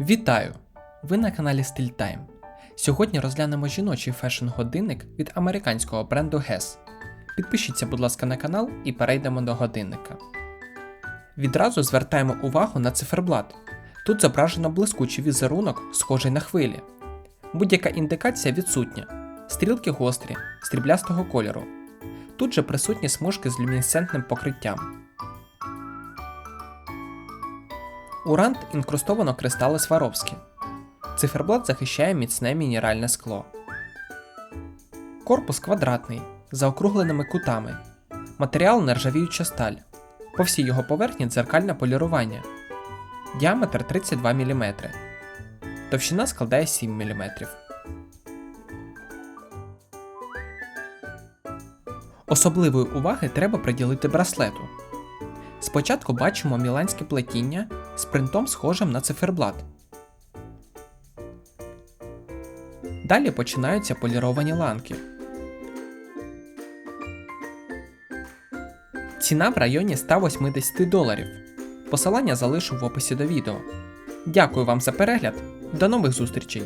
Вітаю! Ви на каналі Style Time. Сьогодні розглянемо жіночий фешн-годинник від американського бренду Guess. Підпишіться, будь ласка, на канал і перейдемо до годинника. Відразу звертаємо увагу на циферблат. Тут зображено блискучий візерунок, схожий на хвилі. Будь-яка індикація відсутня. Стрілки гострі, стріблястого кольору. Тут же присутні смужки з люмінесцентним покриттям. У рант інкрустовано кристали Сваровські. Циферблат захищає міцне мінеральне скло. Корпус квадратний, з заокругленими кутами. Матеріал нержавіюча сталь. По всій його поверхні дзеркальне полірування. Діаметр 32 мм. Товщина складає 7 мм. Особливої уваги треба приділити браслету. Спочатку бачимо міланське плетіння з принтом схожим на циферблат. Далі починаються поліровані ланки. Ціна в районі 180 доларів. Посилання залишу в описі до відео. Дякую вам за перегляд. До нових зустрічей!